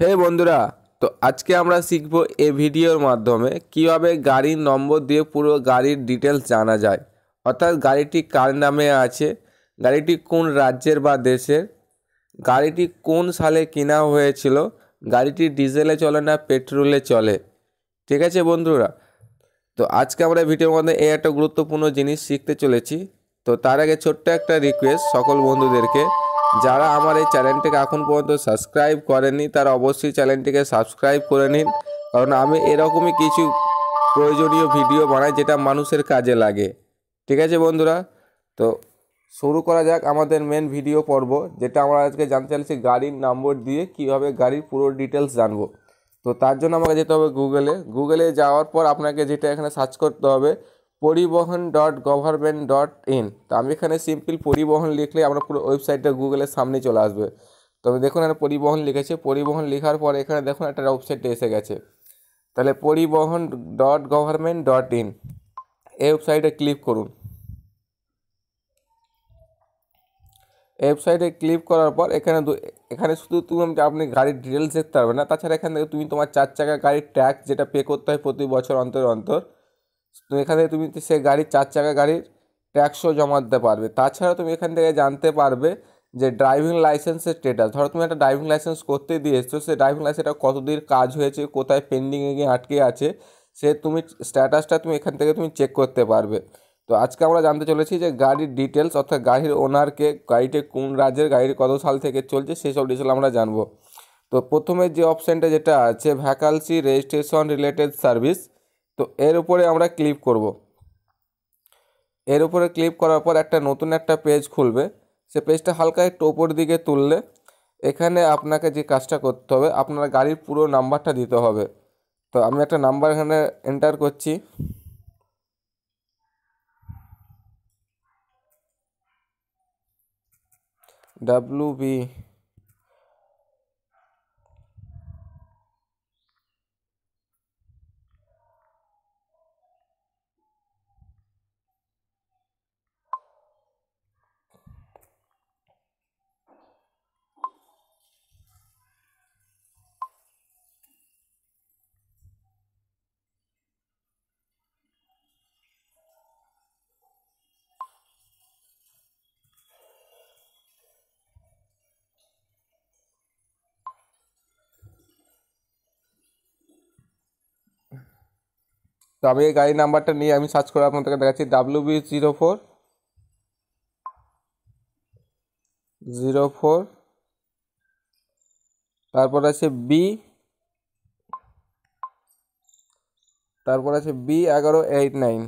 হে বন্ধুরা, তো আজকে আমরা শিখব এই ভিডিওর মাধ্যমে কীভাবে গাড়ির নম্বর দিয়ে পুরো গাড়ির ডিটেলস জানা যায়। অর্থাৎ গাড়িটি কার নামে আছে, গাড়িটি কোন রাজ্যের বা দেশের, গাড়িটি কোন সালে কেনা হয়েছিল, গাড়িটি ডিজেলে চলে না পেট্রোলে চলে। ঠিক আছে বন্ধুরা, তো আজকে আমরা ভিডিওর মধ্যে এই একটা গুরুত্বপূর্ণ জিনিস শিখতে চলেছি। তো তার আগে ছোট্ট একটা রিকোয়েস্ট সকল বন্ধুদেরকে যারা আমার এই চ্যানেলটিকে এখন পর্যন্ত সাবস্ক্রাইব করেনি তারা অবশ্যই চ্যানেলটিকে সাবস্ক্রাইব করে নিন। কারণ আমি এরকমই কিছু প্রয়োজনীয় ভিডিও বানাই যেটা মানুষের কাজে লাগে। ঠিক আছে বন্ধুরা? তো শুরু করা যাক আমাদের মেন ভিডিও পর্ব, যেটা আমরা আজকে জানতে চাইছি গাড়ির নম্বর দিয়ে কীভাবে গাড়ির পুরো ডিটেলস জানব। তো তার জন্য আমাকে যেতে হবে গুগলে গুগলে যাওয়ার পর আপনাকে যেটা এখানে সার্চ করতে হবে পরিবহন ডট গভর্নমেন্ট ডট ইন তো আমি এখানে সিম্পল পরিবহন লিখলে আমরা পুরো ওয়েবসাইটটা গুগলের সামনে চলে আসবে। তবে দেখুন এখানে পরিবহন লিখেছে। পরিবহন লেখার পর এখানে দেখুন একটা ওয়েবসাইটে এসে গেছে। তাহলে পরিবহন ডট গভর্নমেন্ট ডট ইন এই ওয়েবসাইটে ক্লিক করুন। ওয়েবসাইটে ক্লিক করার পর এখানে এখানে শুধু তুমি আপনি গাড়ির ডিটেলস দেখতে পারবে না। তাছাড়া এখান থেকে তুমি তোমার চার চাকা গাড়ির ট্যাক্স যেটা পে করতে হয় প্রতি বছর অন্তর অন্তর তো এখান তুমি সে গাড়ির চার চাকা গাড়ির ট্যাক্সও জমা দিতে পারবে। তাছাড়া তুমি এখান থেকে জানতে পারবে যে ড্রাইভিং লাইসেন্সের স্টেটাস ধরো তুমি একটা ড্রাইভিং লাইসেন্স করতে দিয়ে এসছো সে ড্রাইভিং লাইসেন্সটা কতদিন কাজ হয়েছে, কোথায় পেন্ডিংয়ে গিয়ে আটকে আছে, সে তুমি স্ট্যাটাসটা তুমি এখান থেকে তুমি চেক করতে পারবে। তো আজকে আমরা জানতে চলেছি যে গাড়ির ডিটেলস অর্থাৎ গাড়ির ওনারকে গাড়িটি কোন রাজ্যের, গাড়ির কত সাল থেকে চলছে, সেই সব ডিটেল আমরা জানব। তো প্রথমে যে অপশানটা যেটা আছে ভ্যাকান্সি রেজিস্ট্রেশন রিলেটেড সার্ভিস তো এর উপরে আমরা ক্লিক করব। এর উপরে ক্লিক করার পর একটা নতুন একটা পেজ খুলবে। সে পেজটা হালকা একটু ওপর দিকে তুললে এখানে আপনাকে যে কাজটা করতে হবে, আপনার গাড়ির পুরো নাম্বারটা দিতে হবে। তো আমি একটা নাম্বার এখানে এন্টার করছি। ডাব্লু বি তো আমি এই গাড়ির নাম্বারটা নিয়ে আমি সার্চ করে আপনাদেরকে দেখাচ্ছি W B zero four zero four তারপর আছে বি তারপর আছে বি এগারো এইট নাইন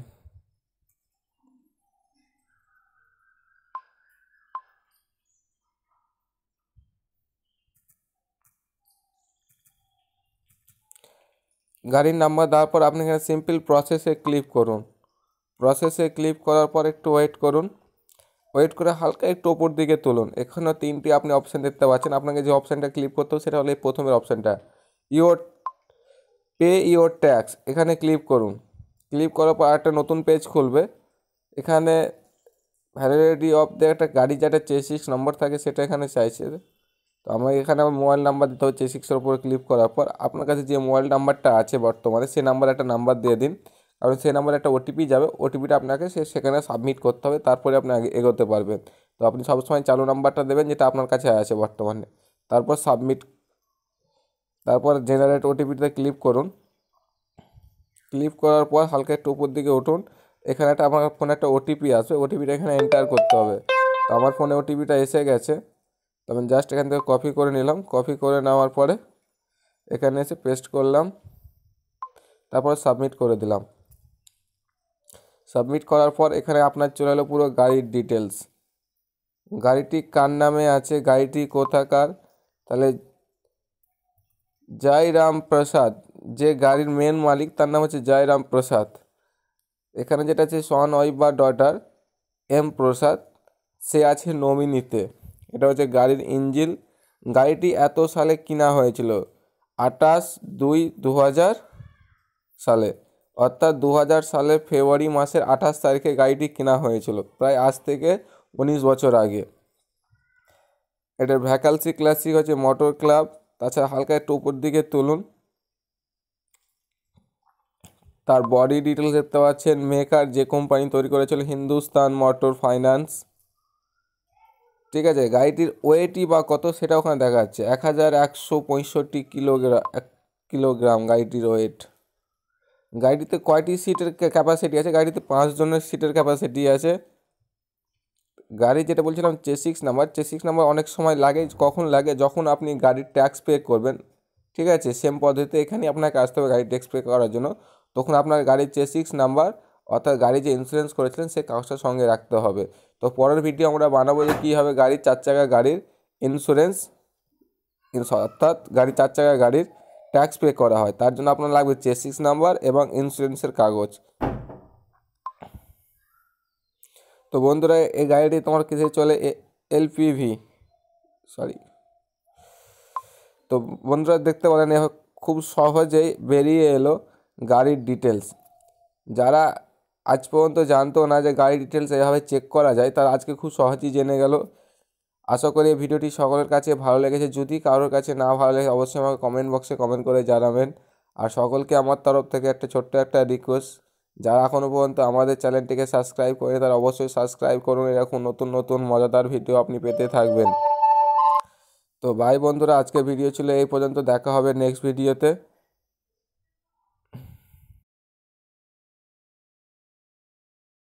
গাড়ির নাম্বার দেওয়ার পর আপনি এখানে সিম্পল প্রসেসে ক্লিক করুন। প্রসেসে ক্লিক করার পর একটু ওয়েট করুন। ওয়েট করে হালকা একটু ওপর দিকে তুলুন। এখানেও তিনটি আপনি অপশান দেখতে পাচ্ছেন। আপনাকে যে অপশানটা ক্লিক করতে হবে সেটা হলো এই প্রথমের অপশানটা ইওর পে ইওর ট্যাক্স এখানে ক্লিক করুন। ক্লিক করার পর একটা নতুন পেজ খুলবে। এখানে ভ্যালিডিটি অফ দ্য একটা গাড়ি যেটা চেসিক্স নম্বর থাকে সেটা এখানে চাইছে। তো আমাকে এখানে আমার মোবাইল নাম্বার দিতে হবে সিক্সের উপরে ক্লিক করার পর আপনার কাছে যে মোবাইল নাম্বারটা আছে বর্তমানে সেই নাম্বার একটা নাম্বার দিয়ে দিন। কারণ সেই নাম্বারে একটা ওটিপি যাবে ওটিপিটা আপনাকে সে সেখানে সাবমিট করতে হবে, তারপরে আপনি এগোতে পারবেন। তো আপনি সবসময় চালু নাম্বারটা দেবেন, যেটা আপনার কাছে আছে বর্তমানে। তারপর সাবমিট তারপর জেনারেট ওটিপিতে ক্লিক করুন। ক্লিক করার পর হালকা একটু উপর দিকে উঠুন। এখানে একটা, আমার ফোনে একটা ওটিপি আসবে ওটিপিটা এখানে এন্টার করতে হবে। তো আমার ফোনে ওটিপিটা এসে গেছে। তো আমি জাস্ট এখান থেকে কপি করে নিলাম। কপি করে নেওয়ার পরে এখানে এসে পেস্ট করলাম। তারপর সাবমিট করে দিলাম। সাবমিট করার পর এখানে আপনার চলে এলো পুরো গাড়ির ডিটেলস গাড়িটি কার নামে আছে? গাড়িটি কোথাকার? তাহলে জয়রাম প্রসাদ, যে গাড়ির মেন মালিক, তার নাম হচ্ছে জয়রাম প্রসাদ। এখানে যেটা আছে সন ওয়াইফ বা ডটার এম প্রসাদ, সে আছে নমিনিতে। এটা হচ্ছে গাড়ির ইঞ্জিন। গাড়িটি এত সালে কিনা হয়েছিল? আঠাশ দুই দু সালে। অর্থাৎ দু সালের ফেব্রুয়ারি মাসের আঠাশ তারিখে গাড়িটি কেনা হয়েছিল। প্রায় আজ থেকে উনিশ বছর আগে। এটার ভ্যাকালসি ক্লাসিক হচ্ছে মোটর ক্লাব। তাছাড়া হালকা একটু উপর দিকে তুলুন। তার বডি ডিটেলস দেখতে পাচ্ছেন। মেকার যে কোম্পানি তৈরি করেছিল হিন্দুস্তান মোটর ফাইন্যান্স। ঠিক আছে? গাড়িটির ওয়েটই বা কত সেটা ওখানে দেখা যাচ্ছে। এক হাজার একশো পঁয়ষট্টি কিলোগ্রাম এক কিলোগ্রাম গাড়িটির ওয়েট। গাড়িটিতে কয়টি সিটের ক্যাপাসিটি আছে? গাড়িতে পাঁচ জনের সিটের ক্যাপাসিটি আছে। গাড়ি যেটা বলছিলাম, চেসিক্স নাম্বার। চেসিক্স নাম্বার অনেক সময় লাগে, কখন লাগে? যখন আপনি গাড়ির ট্যাক্স পে করবেন, ঠিক আছে? সেম পদ্ধতিতে এখানে আপনাকে আসতে হবে গাড়ির ট্যাক্স পে করার জন্য। তখন আপনার গাড়ির চেসিক্স নাম্বার অর্থাৎ গাড়ি যে ইন্স্যুরেন্স করেছিলেন সেই কাগজটা সঙ্গে রাখতে হবে। তো পরের ভিডিও আমরা বানাবো যে কীভাবে গাড়ির চার চাকা গাড়ির ইন্স্যুরেন্স অর্থাৎ গাড়ি চার চাকা গাড়ির ট্যাক্স পে করা হয়। তার জন্য আপনার লাগবে চেসিক্স নাম্বার এবং ইন্স্যুরেন্সের কাগজ। তো বন্ধুরা, এই গাড়িটি তোমার কিসে চলে এলপিভি। সরি তো বন্ধুরা, দেখতে পারেন খুব সহজেই বেরিয়ে এলো গাড়ির ডিটেলস যারা আজ পর্যন্ত জানতো না যে গাড়ি ডিটেলস এভাবে চেক করা যায়, তার আজকে খুব সহজেই জেনে গেল। আশা করি ভিডিওটি সকলের কাছে ভালো লেগেছে। যদি কারোর কাছে না ভালো লাগে অবশ্যই আমাকে কমেন্ট বক্সে কমেন্ট করে জানাবেন। আর সকলকে আমার তরফ থেকে একটা ছোট্ট একটা রিকোয়েস্ট যারা এখনও পর্যন্ত আমাদের চ্যানেলটিকে সাবস্ক্রাইব করে তারা অবশ্যই সাবস্ক্রাইব করুন। এরকম নতুন নতুন, মজাদার ভিডিও আপনি পেতে থাকবেন। তো ভাই বন্ধুরা আজকে ভিডিও ছিল এই পর্যন্ত। দেখা হবে নেক্সট ভিডিওতে